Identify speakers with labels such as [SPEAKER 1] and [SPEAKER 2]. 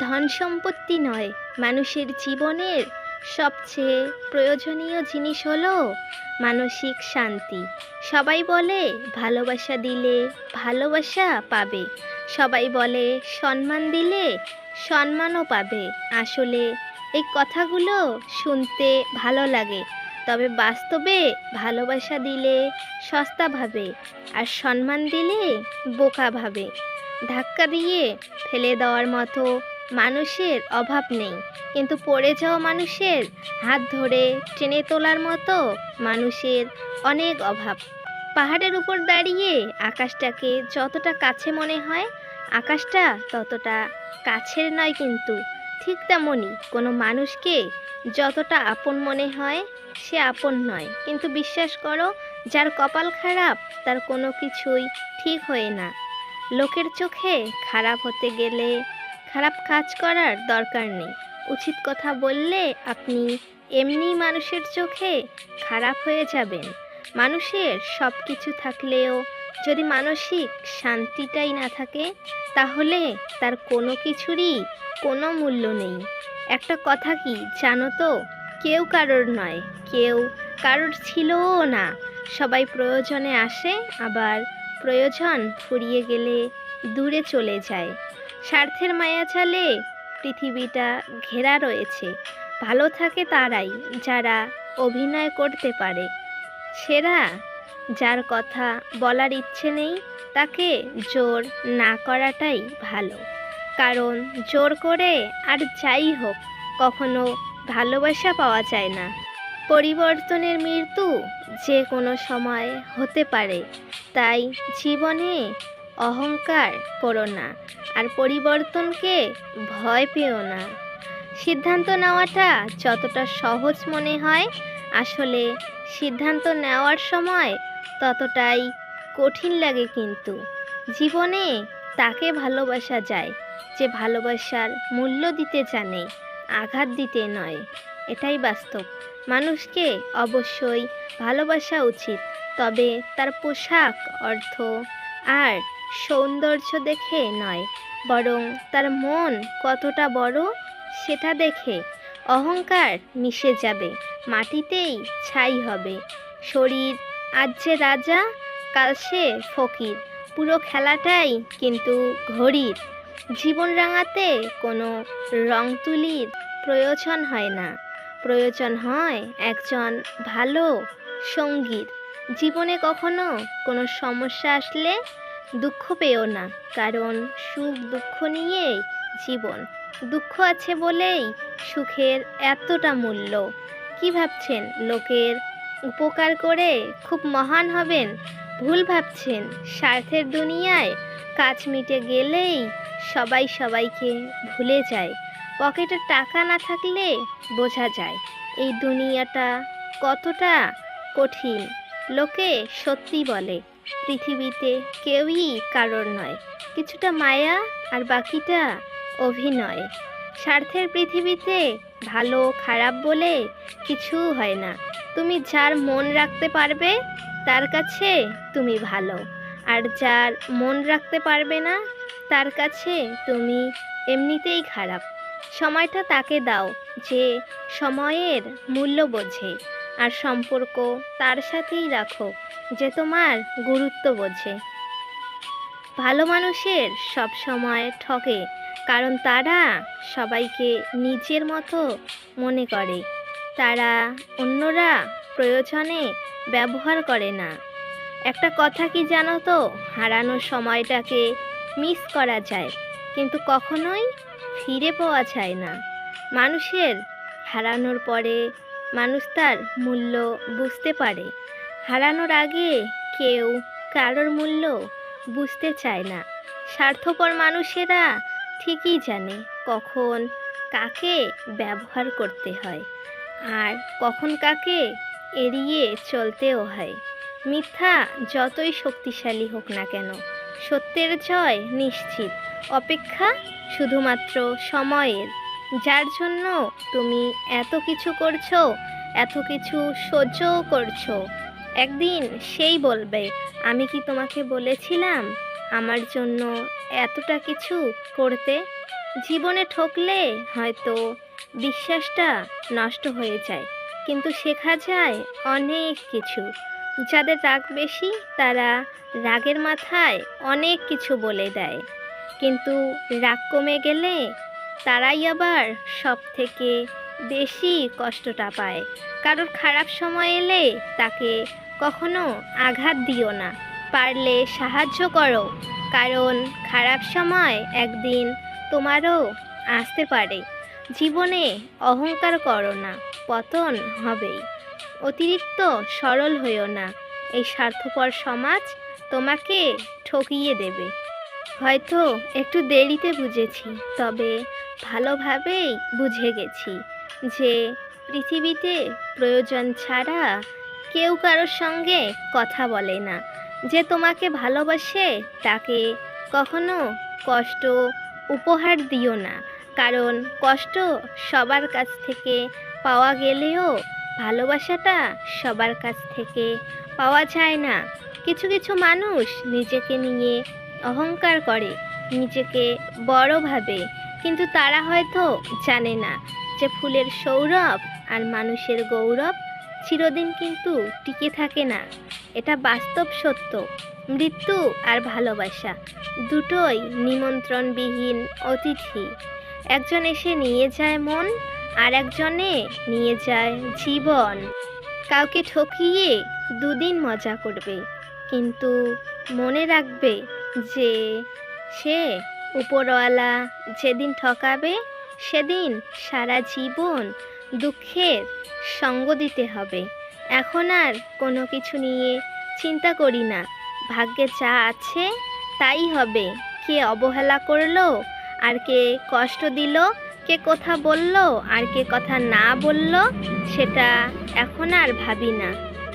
[SPEAKER 1] ধন সম্পত্তি নয়, মানুষের জীবনের সবচেয়ে প্রয়োজনীয় জিনিস হলো মানসিক শান্তি। সবাই বলে, ভালোবাসা দিলে ভালোবাসা পাবে। সবাই বলে, সম্মান দিলে সম্মানও পাবে। আসলে এই কথাগুলো শুনতে ভালো লাগে, তবে বাস্তবে ভালোবাসা দিলে সস্তা ভাবে আর সম্মান দিলে বোকা ভাবে। ধাক্কা দিয়ে ফেলে দেওয়ার মতো মানুষের অভাব নেই। কিন্তু পড়ে যাওয়া মানুষের হাত ধরে টেনে তোলার মতো মানুষের অনেক অভাব। পাহাড়ের উপর দাঁড়িয়ে আকাশটাকে যতটা কাছে মনে হয়, আকাশটা ততটা কাছের নয় কিন্তু ঠিক তেমনই কোনো মানুষকে যতটা আপন মনে হয়, সে আপন নয়। কিন্তু বিশ্বাস করো, যার কপাল খারাপ, তার কোনো কিছুই ঠিক হয় না। লোকের চোখে খারাপ হতে গেলে খারাপ কাজ করার দরকার নেই। উচিত কথা বললে আপনি এমনি মানুষের চোখে খারাপ হয়ে যাবেন। মানুষের সব কিছু থাকলেও যদি মানসিক শান্তিটাই না থাকে, তাহলে তার কোনো কিছুরই কোনো মূল্য নেই। একটা কথা কি জানো তো? কেউ কারোর নয়, কেউ কারোর ছিলও না। সবাই প্রয়োজনে আসে, আবার প্রয়োজন ফুরিয়ে গেলে দূরে চলে যায়। স্বার্থের মায়া চালে পৃথিবীটা ঘেরা রয়েছে। ভালো থাকে তারাই যারা অভিনয় করতে পারে। সেরা যার কথা বলার ইচ্ছে নেই, তাকে জোর না করাটাই ভালো। কারণ জোর করে আর যাই হোক, কখনো ভালোবাসা পাওয়া যায় না। পরিবর্তনের মৃত্যু যে কোনো সময় হতে পারে। তাই জীবনে অহংকার করো না আর পরিবর্তনকে ভয় পেও না। সিদ্ধান্ত নেওয়াটা যতটা সহজ মনে হয়, আসলে সিদ্ধান্ত নেওয়ার সময় ততটাই কঠিন লাগে কিন্তু। জীবনে তাকে ভালোবাসা যায়, যে ভালোবাসার মূল্য দিতে জানে, আঘাত দিতে নয়। এটাই বাস্তব। মানুষকে অবশ্যই ভালোবাসা উচিত, তবে তার পোশাক, অর্থ, আর সৌন্দর্য দেখে নয়, বরং তার মন কতটা বড় সেটা দেখে অহংকার মিশে যাবে, মাটিতেই ছাই হবে। শরীর আজ যে রাজা, কাল সে ফকির, পুরো খেলাটাই কিন্তু ঘড়ির। জীবন রাঙাতে কোনো রং তুলির প্রয়োজন হয় না। প্রয়োজন হয় একজন ভালো সঙ্গীর। জীবনে কখনো কোনো সমস্যা আসলে দুঃখ পেও না, কারণ সুখ দুঃখ নিয়েই জীবন। দুঃখ আছে বলেই সুখের এতটা মূল্য। কি ভাবছেন, লোকের উপকার করে খুব মহান হবেন? ভুল ভাবছেন, স্বার্থের দুনিয়ায় কাজ মিটে গেলেই সবাই সবাইকে ভুলে যায়। পকেটে টাকা না থাকলে বোঝা যায়, এই দুনিয়াটা কতটা কঠিন। লোকে সত্যি বলে পৃথিবীতে কেউই কারোর নয়। কিছুটা মায়া আর বাকিটা অভিনয়। স্বার্থের পৃথিবীতে ভালো খারাপ বলে কিছু হয় না। তুমি যার মন রাখতে পারবে, তার কাছে তুমি ভালো। আর যার মন রাখতে পারবে না, তার কাছে তুমি এমনিতেই খারাপ। সময়টা তাকে দাও, যে সময়ের মূল্য বোঝে। আর সম্পর্ক তার সাথেই রাখো। যে তোমার গুরুত্ব বোঝে। ভালো মানুষের সব সময় ঠকে, কারণ তারা সবাইকে নিজের মতো মনে করে। তারা অন্যরা প্রয়োজনে ব্যবহার করে না। একটা কথা কি জানো তো? হারানোর সময়টাকে মিস করা যায়, কিন্তু কখনোই ফিরে পাওয়া যায় না। মানুষের হারানোর পরে মানুষ তার মূল্য বুঝতে পারে। হারানোর আগে কেউ কারোর মূল্য বুঝতে চায় না। স্বার্থপর মানুষেরা ঠিকই জানে কখন কাকে ব্যবহার করতে হয় আর কখন কাকে এড়িয়ে চলতেও হয়। মিথ্যা যতই শক্তিশালী হোক না কেন, সত্যের জয় নিশ্চিত। অপেক্ষা শুধুমাত্র সময়ের, যার জন্য তুমি এত কিছু করছ, এত কিছু সহ্যও করছ। একদিন সেই বলবে, আমি কি তোমাকে বলেছিলাম আমার জন্য এতটা কিছু করতে? জীবনে ঠকলে হয়তো বিশ্বাসটা নষ্ট হয়ে যায়, কিন্তু শেখা যায় অনেক কিছু। যাদের রাগ বেশি, তারা রাগের মাথায় অনেক কিছু বলে দেয়। কিন্তু রাগ কমে গেলে তারাই আবার সব থেকে বেশি কষ্টটা পায়। কারোর খারাপ সময় এলে তাকে কখনো আঘাত দিও না। পারলে সাহায্য করো। কারণ খারাপ সময় একদিন তোমারও আসতে পারে। জীবনে অহংকার করো না, পতন হবেই। অতিরিক্ত সরল হইও না। এই স্বার্থপর সমাজ তোমাকে ঠকিয়ে দেবে। হয়তো একটু দেরিতে বুঝেছি, তবে ভালোভাবেই বুঝে গেছি যে পৃথিবীতে প্রয়োজন ছাড়া কেউ কারোর সঙ্গে কথা বলে না। যে তোমাকে ভালোবাসে তাকে কখনো কষ্ট, উপহার দিও না। কারণ কষ্ট সবার কাছ থেকে পাওয়া গেলেও ভালোবাসাটা সবার কাছ থেকে পাওয়া যায় না। কিছু কিছু মানুষ নিজেকে নিয়ে অহংকার করে, নিজেকে বড় ভাবে। কিন্তু তারা হয়তো জানে না যে ফুলের সৌরভ আর মানুষের গৌরব চিরদিন কিন্তু টিকে থাকে না। এটা বাস্তব সত্য। মৃত্যু আর ভালোবাসা দুটোই নিমন্ত্রণবিহীন অতিথি। একজন এসে নিয়ে যায় মন আর একজনে নিয়ে যায় জীবন। কাউকে ঠকিয়ে দুদিন মজা করবে, কিন্তু মনে রাখবে যে সে উপরওয়ালা যেদিন ঠকাবে, সেদিন সারা জীবন দুঃখের সঙ্গ দিতে হবে। এখন আর কোনো কিছু নিয়ে চিন্তা করি না। ভাগ্যে যা আছে, তাই হবে। কে অবহেলা করল, আর কে কষ্ট দিল, কে কথা বলল, আর কে কথা না বলল, সেটা এখন আর ভাবি না।